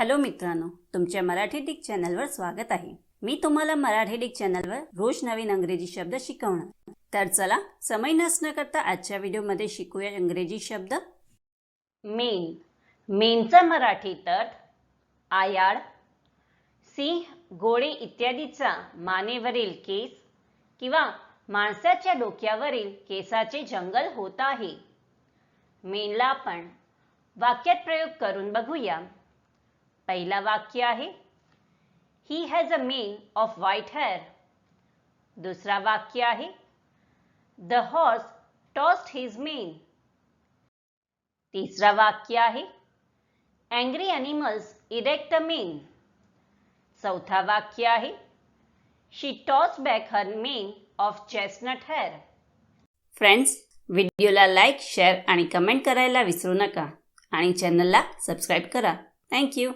Hello मित्रांनो तुमच्या Marathi Dick चॅनलवर स्वागत आहे. मी तुम्हाला मराठी डिक चॅनलवर रोज नवीन इंग्रजी शब्द शिकवणार. तर चला समय नसणं करता आजच्या व्हिडिओमध्ये शिकूया इंग्रजी शब्द. मेन. मेनचा मराठी तट आयाड सिंह गोळे इत्यादीचा मानेवरील केस किंवा माणसाच्या डोक्यावरील केसाचे जंगल होत आहे. मेनला आपण वाक्यात प्रयोग करून बघूया. पहिला वाक्य आहे. He has a mane of white hair दुसरा वाक्य आहे. The horse tossed his mane तिसरा वाक्य आहे. Angry animals erect the mane चौथा वाक्य आहे. She toss back her mane of chestnut hair friends व्हिडिओला लाईक शेअर आणि कमेंट करायला विसरू नका. आणि चॅनलला सबस्क्राईब करा. थँक्यू